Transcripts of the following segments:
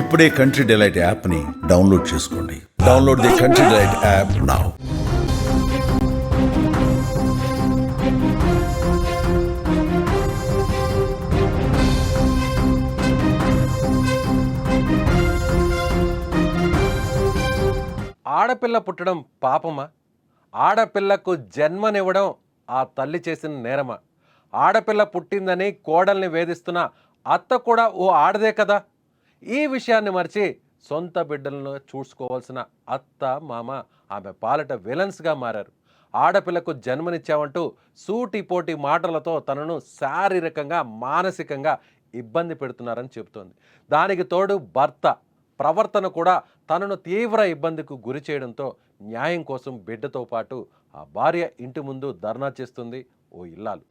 ఇప్పుడే country delight యాప్ని download చేసుకోండి. Download the Country Delight app now ఆడపిల్ల పుట్టడం పాపమా? ఆడపిల్లకు జన్మనివ్వడం ఆ తల్లి చేసిన నేరమా? ఆడపిల్ల పుట్టిందని కోడల్ని వేధిస్తున్న అత్త కూడా ఓ ఆడదే కదా? ఈ విషయాన్ని మర్చి సొంత బిడ్డలను చూసుకోవాల్సిన అత్త మామ ఆమె పాలట విలన్స్గా మారారు. ఆడపిల్లకు జన్మనిచ్చామంటూ సూటిపోటి మాటలతో తనను శారీరకంగా మానసికంగా ఇబ్బంది పెడుతున్నారని చెబుతోంది. దానికి తోడు భర్త ప్రవర్తన కూడా తనను తీవ్ర ఇబ్బందికి గురి చేయడంతో న్యాయం కోసం బిడ్డతో పాటు ఆ భార్య ఇంటి ముందు ధర్నా చేస్తుంది ఓ ఇల్లాలు.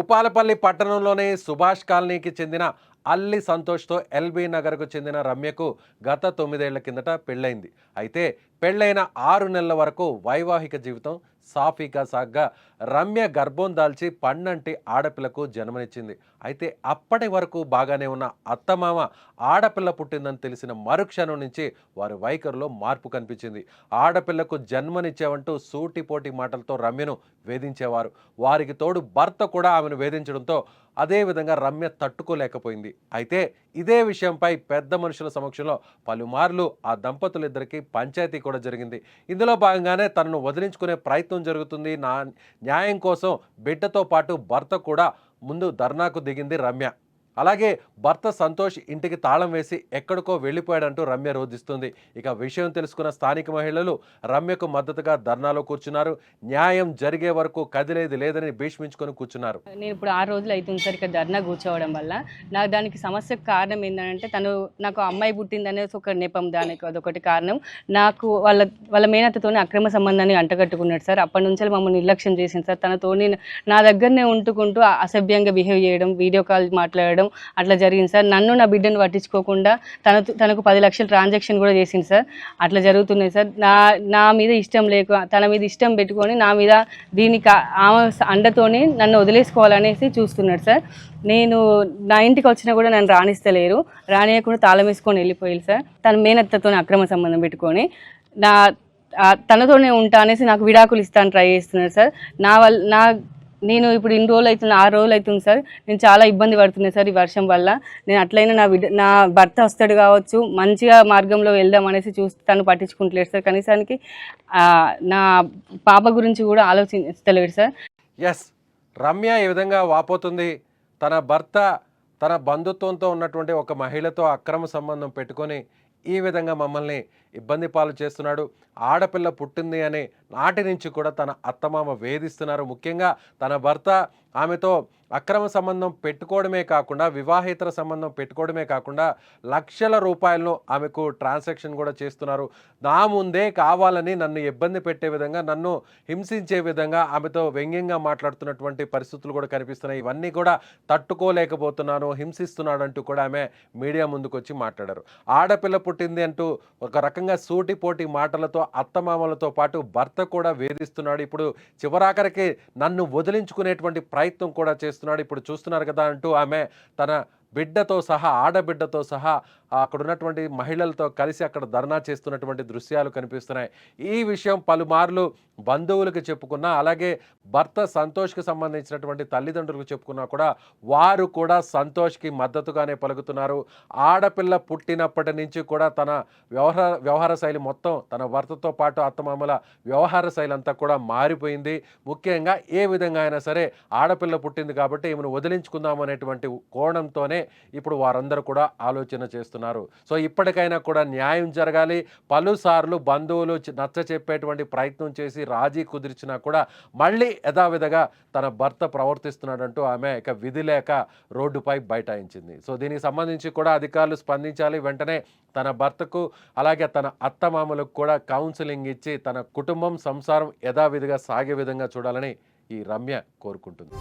భూపాలపల్లి పట్టణంలోని సుభాష్ కాలనీకి చెందిన అల్లి సంతోష్తో ఎల్బీ నగర్కు చెందిన రమ్యకు గత తొమ్మిదేళ్ళ కిందట పెళ్ళైంది. అయితే పెళ్ళైన ఆరు నెలల వరకు వైవాహిక జీవితం సాఫీగా సాగ్గా రమ్య గర్భం దాల్చి పన్నంటి ఆడపిల్లకు జన్మనిచ్చింది. అయితే అప్పటి వరకు బాగానే ఉన్న అత్తమామ ఆడపిల్ల పుట్టిందని తెలిసిన మరుక్షణం నుంచి వారి వైఖరిలో మార్పు కనిపించింది. ఆడపిల్లకు జన్మనిచ్చావంటూ సూటిపోటి మాటలతో రమ్యను వేధించేవారు. వారికి తోడు భర్త కూడా ఆమెను వేధించడంతో అదేవిధంగా రమ్య తట్టుకోలేకపోయింది. అయితే ఇదే విషయంపై పెద్ద మనుషుల సమక్షంలో పలుమార్లు ఆ దంపతులిద్దరికీ పంచాయతీ కూడా జరిగింది. ఇందులో భాగంగానే తనను వదిలించుకునే ప్రయత్నం జరుగుతుంది. నా న్యాయం కోసం బిడ్డతో పాటు భర్త కూడా ముందు ధర్నాకు దిగింది రమ్య. అలాగే భర్త సంతోష్ ఇంటికి తాళం వేసి ఎక్కడికో వెళ్ళిపోయాడంటూ రమ్య రోధిస్తుంది. ఇక విషయం తెలుసుకున్న స్థానిక మహిళలు రమ్యకు మద్దతుగా ధర్నాలో కూర్చున్నారు. న్యాయం జరిగే వరకు కదిలేది లేదని భీష్మించుకొని కూర్చున్నారు. నేను ఇప్పుడు ఆరు రోజులు అవుతుంది సార్ ఇక్కడ ధర్నా కూర్చోవడం వల్ల. నాకు దానికి సమస్యకు కారణం ఏంటంటే తను నాకు అమ్మాయి పుట్టిందనేది ఒక నెపం దానికి అదొకటి కారణం. నాకు వాళ్ళ వాళ్ళ మేనత్తతోనే అక్రమ సంబంధాన్ని అంటగట్టుకున్నాడు సార్. అప్పటి నుంచి మమ్మల్ని నిర్లక్ష్యం చేసింది సార్. తనతోని నా దగ్గరనే ఉంటుకుంటూ అసభ్యంగా బిహేవ్ చేయడం వీడియో కాల్ మాట్లాడడం అట్లా జరిగింది సార్. నన్ను నా బిడ్డను పట్టించుకోకుండా తన తనకు పది లక్షల ట్రాన్సాక్షన్ కూడా చేసింది సార్. అట్లా జరుగుతున్నాయి సార్. నా నా మీద ఇష్టం లేక తన మీద ఇష్టం పెట్టుకొని నా మీద దీనికి ఆ- ఆమె అండతోనే నన్ను వదిలేసుకోవాలనేసి చూస్తున్నాడు సార్. నేను నా ఇంటికి వచ్చినా కూడా నన్ను రాణిస్తలేరు. రానియకుండా తాళం వేసుకొని వెళ్ళిపోయారు సార్. తన మేనత్తతో అక్రమ సంబంధం పెట్టుకొని నా తనతోనే ఉంటా అనేసి నాకు విడాకులు ఇస్తాను ట్రై చేస్తున్నారు సార్. నా వల్ల నా నేను ఇప్పుడు ఇన్ని రోజులు అవుతుంది ఆరు రోజులు అవుతుంది సార్. నేను చాలా ఇబ్బంది పడుతున్నాను సార్ ఈ వర్షం వల్ల. నేను అట్లయినా నా బిడ్డ నా భర్త వస్తాడు కావచ్చు మంచిగా మార్గంలో వెళ్దాం అనేసి చూసి తను పట్టించుకుంటలేడు సార్. కనీసానికి నా పాప గురించి కూడా ఆలోచించలేడు సార్. ఎస్ రమ్య ఈ విధంగా వాపోతుంది. తన భర్త తన బంధుత్వంతో ఉన్నటువంటి ఒక మహిళతో అక్రమ సంబంధం పెట్టుకొని ఈ విధంగా మమ్మల్ని ఇబ్బంది పాలు చేస్తున్నాడు. ఆడపిల్ల పుట్టింది అనే నాటి నుంచి కూడా తన అత్తమామ వేధిస్తున్నారు. ముఖ్యంగా తన భర్త ఆమెతో అక్రమ సంబంధం పెట్టుకోవడమే కాకుండా వివాహేతర సంబంధం పెట్టుకోవడమే కాకుండా లక్షల రూపాయలను ఆమెకు ట్రాన్సాక్షన్ కూడా చేస్తున్నారు. నా ముందే కావాలని నన్ను ఇబ్బంది పెట్టే విధంగా నన్ను హింసించే విధంగా ఆమెతో వ్యంగ్యంగా మాట్లాడుతున్నటువంటి పరిస్థితులు కూడా కనిపిస్తున్నాయి. ఇవన్నీ కూడా తట్టుకోలేకపోతున్నాను హింసిస్తున్నాడు అంటూ కూడా ఆమె మీడియా ముందుకు వచ్చి మాట్లాడారు. ఆడపిల్ల పుట్టింది అంటూ ఒక రకంగా సూటిపోటి మాటలతో అత్తమామలతో పాటు భర్త కూడా వేధిస్తున్నాడు. ఇప్పుడు చివరాఖరికి నన్ను వదిలించుకునేటువంటి ప్రయత్నం కూడా చేస్తున్నాడు. ఇప్పుడు చూస్తున్నారు కదా అంటూ ఆమె తన బిడ్డతో సహా ఆడబిడ్డతో సహా అక్కడ ఉన్నటువంటి మహిళలతో కలిసి అక్కడ ధర్నా చేస్తున్నటువంటి దృశ్యాలు కనిపిస్తున్నాయి. ఈ విషయం పలుమార్లు బంధువులకు చెప్పుకున్నా అలాగే భర్త సంతోష్కి సంబంధించినటువంటి తల్లిదండ్రులకు చెప్పుకున్నా కూడా వారు కూడా సంతోష్కి మద్దతుగానే పలుకుతున్నారు. ఆడపిల్ల పుట్టినప్పటి నుంచి కూడా తన వ్యవహార వ్యవహార శైలి మొత్తం తన భర్తతో పాటు అత్తమామల వ్యవహార శైలి అంతా కూడా మారిపోయింది. ముఖ్యంగా ఏ విధంగా అయినా సరే ఆడపిల్ల పుట్టింది కాబట్టి ఈమెను వదిలించుకుందాం అనేటువంటి కోణంతోనే ఇప్పుడు వారందరూ కూడా ఆలోచన చేస్తున్నారు. సో ఇప్పటికైనా కూడా న్యాయం జరగాలి. పలుసార్లు బంధువులు నచ్చ చెప్పేటువంటి ప్రయత్నం చేసి రాజీ కుదిర్చినా కూడా మళ్ళీ యథావిధిగా తన భర్త ప్రవర్తిస్తున్నాడంటూ ఆమె ఇక విధి లేక రోడ్డుపై బైఠాయించింది. సో దీనికి సంబంధించి కూడా అధికారులు స్పందించాలి. వెంటనే తన భర్తకు అలాగే తన అత్తమామలకు కూడా కౌన్సిలింగ్ ఇచ్చి తన కుటుంబం సంసారం యథావిధిగా సాగే విధంగా చూడాలని ఈ రమ్య కోరుకుంటుంది.